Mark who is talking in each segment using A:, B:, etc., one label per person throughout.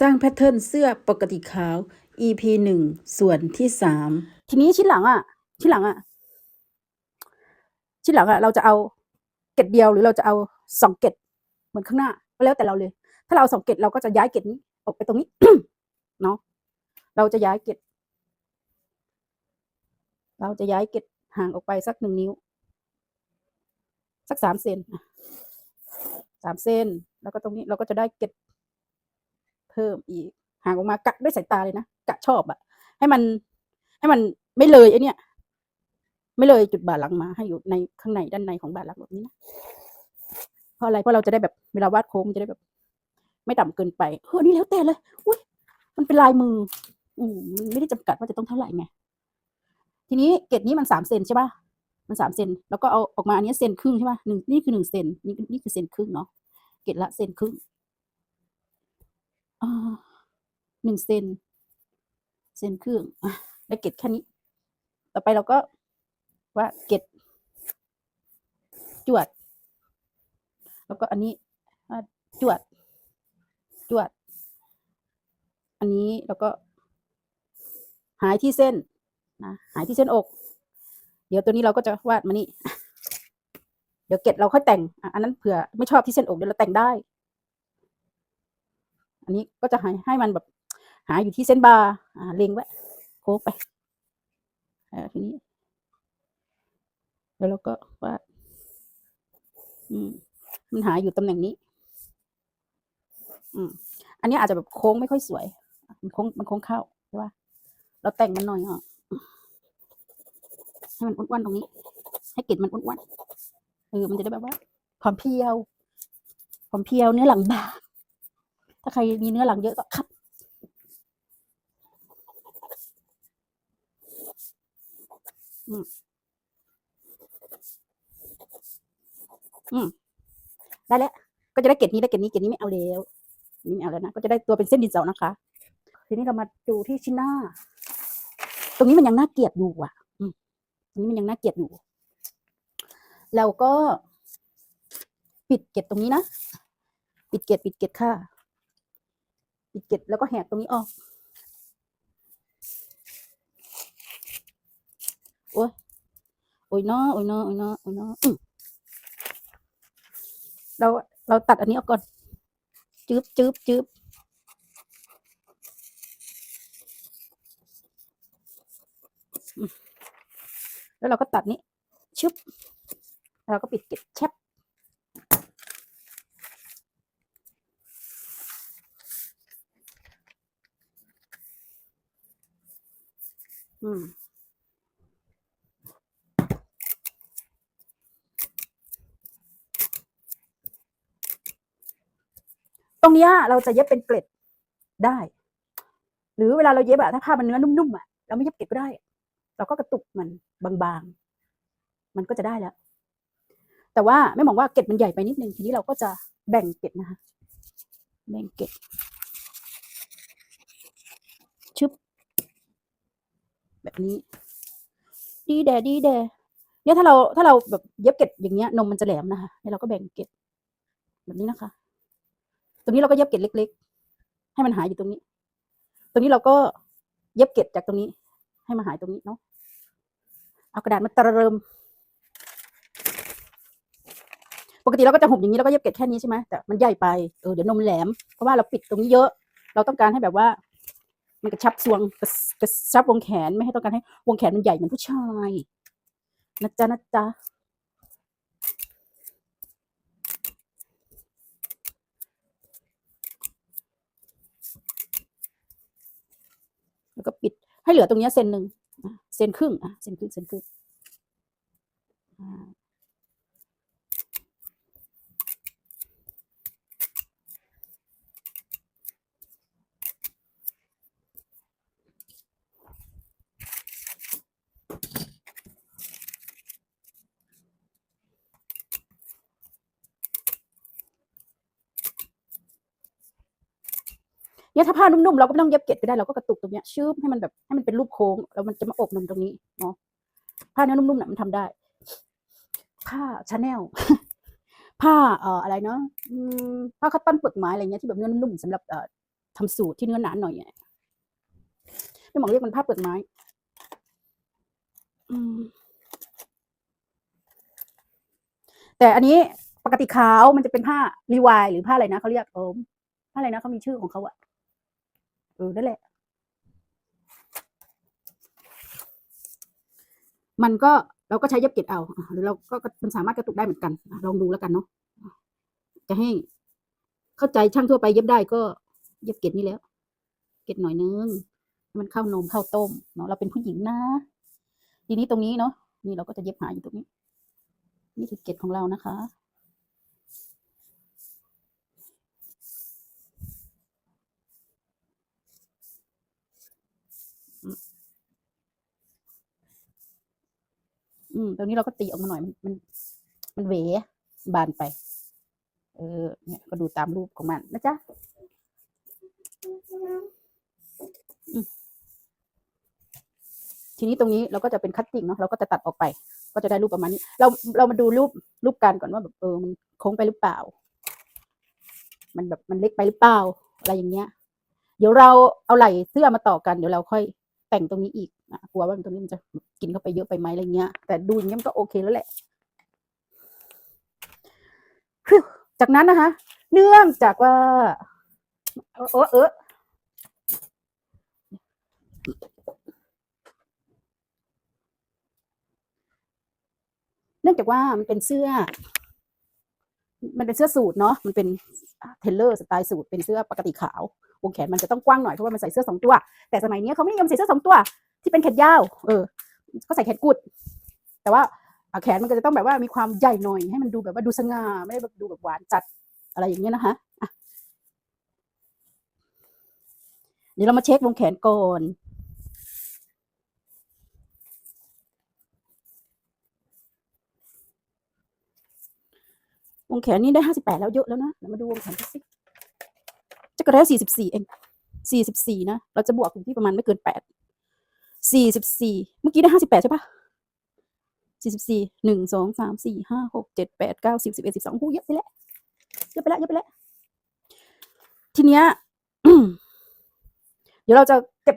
A: สร้างแพทเทิร์นเสื้อปกติขาว EP หนึ่งส่วนที่สาม
B: ทีนี้ชิ้นหลังอะ ชิ้นหลังอะ ชิ้นหลังอะ เราจะเอาเกล็ดเดียวหรือเราจะเอาสองเกล็ดเหมือนข้างหน้าก็แล้วแต่เราเลย ถ้าเราเอาสองเกล็ดเราก็จะย้ายเกล็ดนี้ออกไปตรงนี้เนาะเราจะย้ายเกล็ดเราจะย้ายเกล็ดห่างออกไปสักหนึ่งนิ้ว สักสามเซนสามเซนแล้วก็ตรงนี้เราก็จะได้เกล็ด เพิ่มอีกห่างออกมากะด้วยสายตาเลยนะกะชอบอะให้มัน ให้มันไม่เลยไอเนี่ยไม่เลยจุดบ่าหลังมา ให้อยู่ในข้างในด้านในของบ่าหลังแบบนี้นะเพราะอะไรเพราะเราจะได้แบบเวลาวาดโค้งจะได้แบบ ไม่ต่ำเกินไปเฮ้ยอันนี่แล้วแต่เลยอุ้ยมันเป็นลายมือ อืมมันไม่ได้จำกัดว่าจะต้องเท่าไหร่ไงทีนี้เกรดนี้มันสามเซนใช่ป่ะมันสามเซนแล้วก็เอาออกมาอันนี้เซนครึ่งใช่ป่ะหนึ่งนี่คือหนึ่งเซนนี่นี่คือเซนครึ่งเนาะเกรดละเซนครึ่ง หนึ่งเซนเซนครึ่งอะได้เกรดแค่นี้ ต่อไปเราก็ว่าเกตจวด แล้วก็อันนี้ว่าจวด จวด อันนี้แล้วก็ หายที่เส้นนะหายที่เส้นอก เดี๋ยวตัวนี้เราก็จะวาดมานี่ เดี๋ยวเกตเราค่อยแต่งอันนั้นเผื่อไม่ชอบที่เส้นอกเดี๋ยวเราแต่งได้ อันนี้ก็จะให้ให้มันแบบหาอยู่ที่เส้นบาร์อ่าเล็งไว้โค้งไปเออทีนี้ แล้วเราก็วาดอืมมันหาอยู่ตำแหน่งนี้ อืม อันนี้อาจจะแบบโค้งไม่ค่อยสวย มันโค้งมันโค้งเข้าใช่ป่ะเราแต่งมันหน่อยอะให้มันอ้วนๆตรงนี้ ให้เกล็ดมันอ้วนๆเออมันจะได้แบบว่าความเพียวความเพียวเนื้อหลังบาง ถ้าใครมีเนื้อหลังเยอะก็คับอืมอืมได้แล้วก็จะได้เกล็ดนี้ได้เกล็ดนี้เกล็ดนี้ไม่เอาแล้วนนี้ไม่เอาแล้วนะก็จะได้ตัวเป็นเส้นดินสอนะคะ ทีนี้เรามาดูที่ชิ้นหน้า ตรงนี้มันยังน่าเกลียดอยู่อะอืมตรงนี้มันยังน่าเกลียดอยู่เราก็ปิดเกล็ดตรงนี้นะ ปิดเกล็ดปิดเกล็ดค่ะ ปิดเกล็ดแล้วก็แหกตรงนี้ออก โอ้ยโอ้ยเนาะโอ้ยเนาะโอ้ยเนาะโอ้ยเนาะอืมเราเราตัดอันนี้ออกก่อน จืบจืบจืบแล้วเราก็ตัดนี้ชึบแล้วเราก็ปิดเก็บแชบอืม ต รงเนี้ยเราจะเย็บเป็นเกล็ดได้ หรือเวลาเราเย็บอะถ้าผ้ามันเนื้อนุ่มๆอะเราไม่เย็บเกล็ดก็ได้ เราก็กระตุกมันบางๆ มันก็จะได้แล้ว แต่ว่าไม่มองว่าเกล็ดมันใหญ่ไปนิดนึงทีนี้เราก็จะแบ่งเกล็ดนะคะแบ่งเกล็ดชึบแบบนี้ ดีแดดีแดเนี่ยถ้าเราถ้าเราแบบเย็บเกล็ดอย่างเงี้ยนมมันจะแหลมนะคะเนี่ยเราก็แบ่งเกล็ดแบบนี้นะคะ ตรงนี้เราก็เย็บเกล็ดเล็ก ๆ ให้มันหายอยู่ตรงนี้ ตรงนี้เราก็เย็บเกล็ดจากตรงนี้ ให้มาหายตรงนี้เนาะเอากระดาษมาตระเริมปกติเราก็จะหุบอย่างนี้แล้วก็เย็บเกล็ดแค่นี้ใช่ไหมแต่มันใหญ่ไปเออเดี๋ยวนมแหลมเพราะว่าเราปิดตรงนี้เยอะ เราต้องการให้แบบว่า มันกระชับซวงกระกระชับวงแขนไม่ให้ต้องการให้วงแขนมันใหญ่เหมือนผู้ชายนะจ๊ะนะจ๊ะ แล้วก็ปิดให้เหลือตรงนี้เซนหนึ่งเซนครึ่งอะเซนครึ่งเซนครึ่ง เนี่ยถ้าผ้านุ่มๆเราก็ไม่ต้องเย็บเกล็ดก็ได้เราก็กระตุกตรงเนี้ยชืบให้มันแบบให้มันเป็นรูปโค้งแล้วมันจะมาอบนมตรงนี้เนาะผ้าเนื้อนุ่มๆน่ะมันทำได้ ผ้าชาแนลผ้าเอ่ออะไรเนาะผ้าคัตตอนเปลือกไม้อะไรเงี้ยที่แบบเนื้อนุ่มๆสำหรับเอ่อทำสูตรที่เนื้อหนาหน่อยเนี่ยไม่หมองเรียกมันผ้าเปลือกไม้อืมแต่อันนี้ปกติขาวมันจะเป็นผ้ารีวายหรือผ้าอะไรนะเขาเรียกเออผ้าอะไรนะเขามีชื่อของเขาอะ ออนั่นแหละ มันก็เราก็ใช้เย็บเกล็ดเอา หรือเราก็มันสามารถกระตุกได้เหมือนกันลองดูแล้วกันเนาะจะให้เข้าใจช่างทั่วไปเย็บได้ก็เย็บเกล็ดนี่แล้ว เกล็ดหน่อยนึงมันเข้านมเข้าต้มเนาะเราเป็นผู้หญิงนะ ทีนี้ตรงนี้เนาะนี่เราก็จะเย็บหาอยู่ตรงนี้ นี่คือเกล็ดของเรานะคะ อืมตรงนี้เราก็ตีออกมาหน่อยมันมันมันเวบานไป เออ เนี่ยก็ดูตามรูปของมันนะจ๊ะทีนี้ตรงนี้เราก็จะเป็นคัตติ้งเนาะเราก็จะตัดออกไป ก็จะได้รูปประมาณนี้ เราเรามาดูรูปรูปการก่อนว่าแบบเออมันโค้งไปหรือเปล่า มันแบบมันเล็กไปหรือเปล่า อะไรอย่างเงี้ย เดี๋ยวเราเอาไหล่เสื้อมาต่อกันเดี๋ยวเราค่อยแต่งตรงนี้อีกะกลัวว่าตรงนี้มันจะกินเข้าไปเยอะไปไหมอะไรเงี้ย แต่ดูอย่างเงี้ยมันก็โอเคแล้วแหละ จากนั้นนะคะ เนื่องจากว่าเออเออเออเนื่องจากว่ามันเป็นเสื้อ มันเป็นเสื้อสูทเนาะ มันเป็นเทเลอร์สไตล์สูทเป็นเสื้อปกติขาววงแขนมันจะต้องกว้างหน่อยเพราะว่ามันใส่เสื้อสองตัว แต่สมัยนี้เขาไม่นิยมใส่เสื้อสองตัว ที่เป็นแขนยาว เออ ก็ใส่แขนกุด แต่ว่าแขนมันก็จะต้องแบบว่ามีความใหญ่หน่อย ให้มันดูแบบว่าดูสง่าไม่ได้แบบดูแบบหวานจัดอะไรอย่างเงี้ยนะคะอะเดี๋ยวเรามาเช็ควงแขนก่อนวงแขนนี่ได้ห้าสิบแปดแล้วเยอะแล้วนะเดี๋ยวมาดูวงแขนกันสิจะกระได้สี่สิบสี่เองสี่สิบสี่นะ เราจะบวกอยู่ที่ประมาณไม่เกินแปด สี่สิบสี่เมื่อกี้ได้ห้าสิบแปดใช่ปะสี่สิบสี่หนึ่งสองสามสี่ห้าหกเจ็ดแปดเก้าสิบสิบเอ็ดสิบสองหูเยอะไปแล้วเยอะไปแล้วเยอะไปแล้วทีเนี้ยเดี๋ยวเราจะเก็บ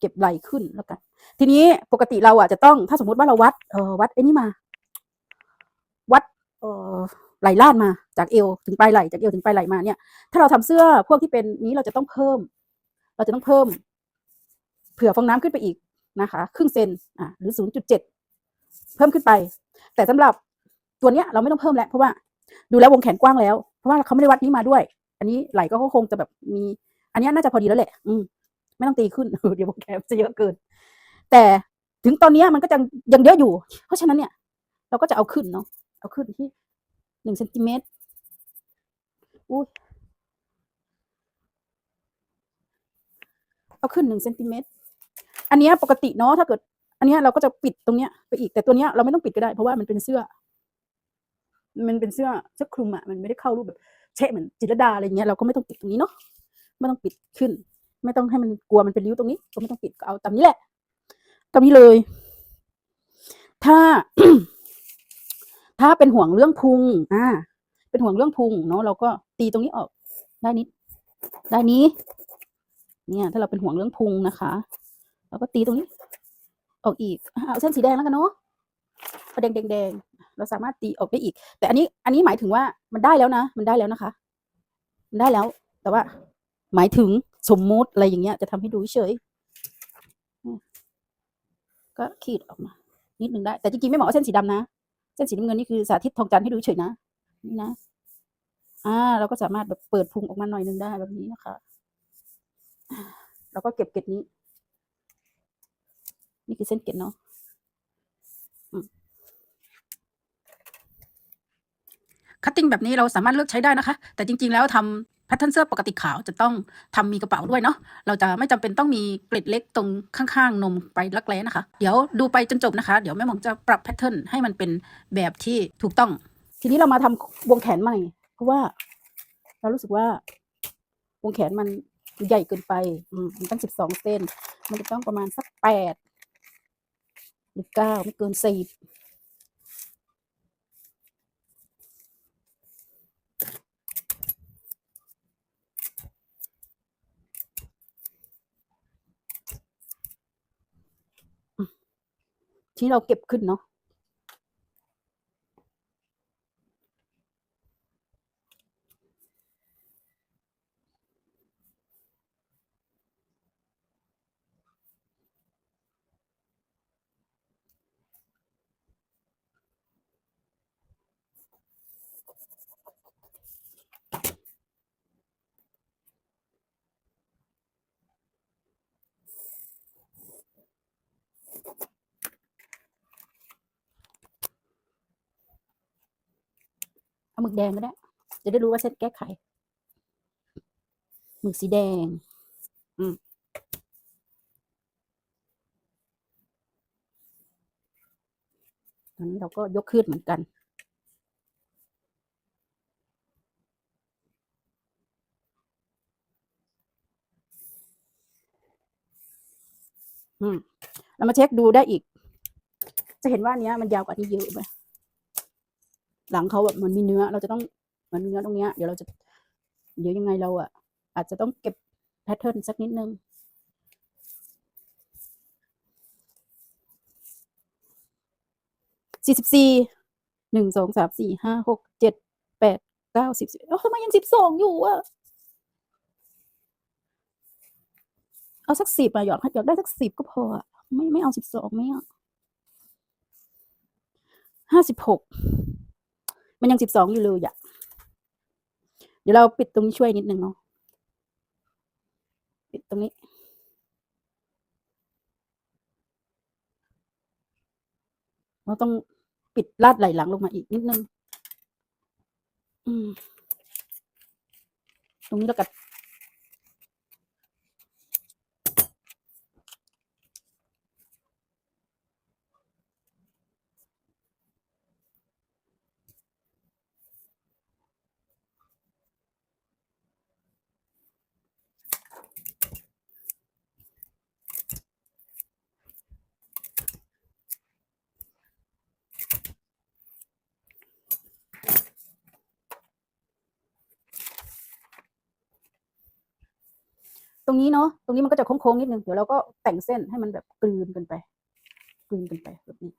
B: เก็บไหลขึ้นแล้วกัน ทีนี้ปกติเราอะจะต้องถ้าสมมติว่าเราวัดเออวัดไอ้นี่มา วัด เออไหลลานมาจากเอวถึงปลายไหลจากเอวถึงปลายไหลมาเนี่ย ถ้าเราทำเสื้อพวกที่เป็นนี้เราจะต้องเพิ่ม เราจะต้องเพิ่ม ผื่อฟองน้ำขึ้นไปอีกนะคะ ครึ่งเซนอะหรือศูนย์จุดเจ็ดเพิ่มขึ้นไป แต่สำหรับตัวเนี้ยเราไม่ต้องเพิ่มแล้ว เพราะว่าดูแล้ววงแขนกว้างแล้ว เพราะว่าเขาไม่ได้วัดนี้มาด้วย อันนี้ไหลก็คงจะแบบมี อันนี้น่าจะพอดีแล้วแหละ อืมไม่ต้องตีขึ้นเดี๋ยววงแขนจะเยอะเกิน แต่ถึงตอนนี้มันก็จะยังเยอะอยู่ เพราะฉะนั้นเนี่ย เราก็จะเอาขึ้นเนาะเอาขึ้นที่หนึ่งเซนติเมตรอุ้ยเอาขึ้นหนึ่งเซนติเมตร อันเนี้ยปกติเนาะถ้าเกิด อันเนี้ยเราก็จะปิดตรงเนี้ยไปอีกแต่ตัวเนี้ยเราไม่ต้องปิดก็ได้เพราะว่ามันเป็นเสื้อ มันเป็นเสื้อเสื้อคลุมอะมันไม่ได้เข้ารูปแบบเชะเหมือนจิตรดาอะไรเงี้ยเราก็ไม่ต้องปิดตรงนี้เนาะไม่ต้องปิดขึ้น ไม่ต้องให้มันกลัวมันเป็นริ้วตรงนี้ ก็ไม่ต้องปิดก็เอาตามนี้แหละตามนี้เลย ถ้า ถ้าเป็นห่วงเรื่องพุงอ่า เป็นห่วงเรื่องพุงเนาะเราก็ตีตรงนี้ออก ได้นิดได้นี้ เนี่ย ถ้าเราเป็นห่วงเรื่องพุงนะคะ เราก็ตีตรงนี้ ออกอีกเอาเส้นสีแดงแล้วกันเนาะเอแดงแดงแดงเราสามารถตีออกได้อีก แต่อันนี้อันนี้หมายถึงว่ามันได้แล้วนะ มันได้แล้วนะคะ มันได้แล้ว แต่ว่า หมายถึงสมมุติอะไรอย่างเงี้ย จะทำให้ดูเฉย ก็ขีดออกมา นิดหนึ่งได้ แต่จริงๆไม่เหมาะเส้นสีดำนะ เส้นสีน้ำเงินนี่คือสาธิตทองจันทร์ให้ดูเฉยนะ นี่นะ อ่า เราก็สามารถแบบเปิดพุงออกมาหน่อยนึงได้แบบนี้นะคะอ่าแล้วก็เก็บเกล็ดนี้ นี่คือเส้นเกล็ดเนาะคัตติ้งแบบนี้เราสามารถเลือกใช้ได้นะคะ แต่จริง ๆ แล้วทำแพทเทิร์นเสื้อปกติขาวจะต้องทำมีกระเป๋าด้วยเนาะ เราจะไม่จำเป็นต้องมีเกล็ดเล็กตรงข้างๆ นมไปลักแร้นะคะ เดี๋ยวดูไปจนจบนะคะ เดี๋ยวแม่หมองจะปรับแพทเทิร์นให้มันเป็นแบบที่ถูกต้อง ทีนี้เรามาทำวงแขนใหม่ เพราะว่า เรารู้สึกว่าวงแขนมันใหญ่เกินไป อืมมันตั้งสิบสองเซน มันจะต้องประมาณสักแปด หรือเก้าไม่เกินสิบที่เราเก็บขึ้นเนาะ หมึกแดงก็ได้ จะได้รู้ว่าเส้นแก้ไข หมึกสีแดง อืมตอนนี้เราก็ยกขึ้นเหมือนกันอืมเรามาเช็คดูได้อีก จะเห็นว่าเนี้ยมันยาวกว่านี้เยอะไหม หลังเขาแบบเหมือนมีเนื้อ เราจะต้องเหมือนมีเนื้อตรงเนี้ยเดี๋ยวเราจะ เดี๋ยวยังไงเราอะ อาจจะต้องเก็บแพทเทิร์นสักนิดนึงสี่สิบสี่หนึ่งสองสามสี่ห้าหกเจ็ดแปดเก้าสิบสิบเอ้าทำไมยังสิบสองอยู่อะเอาสักสิบอะอยากอยากได้สักสิบก็พออะไม่ไม่เอาสิบสองไม่เอาห้าสิบหก มันยังสิบสองอยู่เลยอะเดี๋ยวเราปิดตรงนี้ช่วยนิดนึงเนาะปิดตรงนี้เราต้องปิดลาดไหลหลังลงมาอีกนิดนึง อืม ตรงนี้แล้วกัน รงนี้เนาะตรงนี้มันก็จะโค้งๆนิดนึงเดี๋ยวเราก็แต่งเส้นให้มันแบบกลืนกันไป กลืนกันไปแบบนี้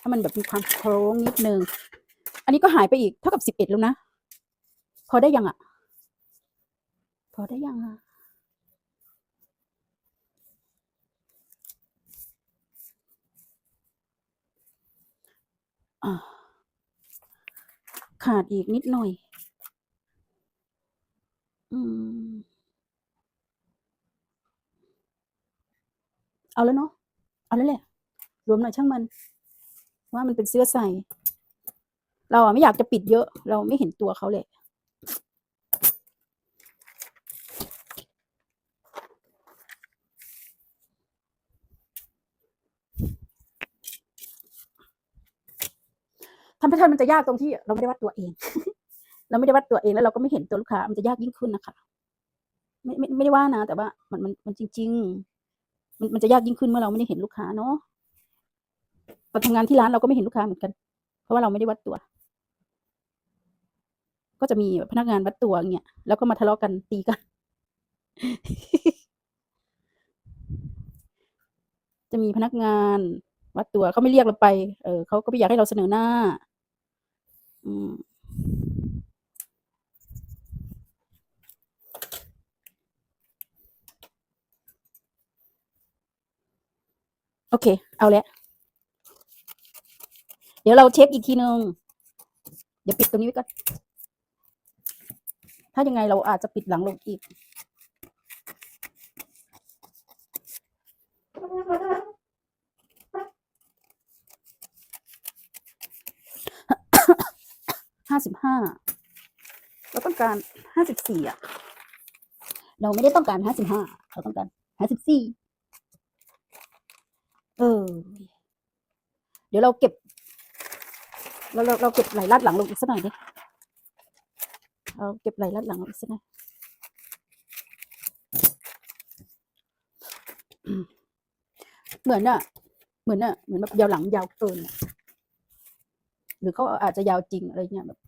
B: ถ้ามันแบบมีความโค้งนิดนึงอันนี้ก็หายไปอีกเท่ากับสิบเอ็ดแล้วนะ พอได้ยังอะ พอได้ยังอะอ่าขาดอีกนิดหน่อย เอาแล้วเนาะ เอาแล้วแหละ รวมหน่อยช่างมัน ว่ามันเป็นเสื้อใส่ เราอะไม่อยากจะปิดเยอะ เราไม่เห็นตัวเขาเลยทำแพทเทิร์นมันจะยากตรงที่เราไม่ได้วัดตัวเอง เราไม่ได้วัดตัวเองแล้วเราก็ไม่เห็นตัวลูกค้า มันจะยากยิ่งขึ้นนะคะ ไม่ไม่ไม่ได้ว่านะ แต่ว่ามันมันมันจริง ๆ มันมันจะยากยิ่งขึ้นเมื่อเราไม่ได้เห็นลูกค้าเนาะตอนทำงานที่ร้านเราก็ไม่เห็นลูกค้าเหมือนกัน เพราะว่าเราไม่ได้วัดตัว ก็จะมีพนักงานวัดตัวเงี้ยแล้วก็มาทะเลาะกันตีกันจะมีพนักงานวัดตัวเขาไม่เรียกเราไป เออเขาก็ไม่อยากให้เราเสนอหน้า อืม โอเค เอาแล้ว เดี๋ยวเราเช็คอีกทีนึง เดี๋ยวปิดตรงนี้ไว้ก่อน ถ้ายังไงเราอาจจะปิดหลังลงอีก ห้าสิบห้า เราต้องการห้าสิบสี่อะ เราไม่ได้ต้องการห้าสิบห้า เราต้องการห้าสิบสี่ เออ เดี๋ยวเราเก็บ เราเราเราเก็บไหลลัดหลังลงอีกสักหน่อยดิเราเก็บไหลลัดหลังลงอีกสักหน่อยเหมือนอะเหมือนอะเหมือนแบบยาวหลังยาวเกินอะหรือเขาอาจจะยาวจริงอะไรเงี้ยแบบ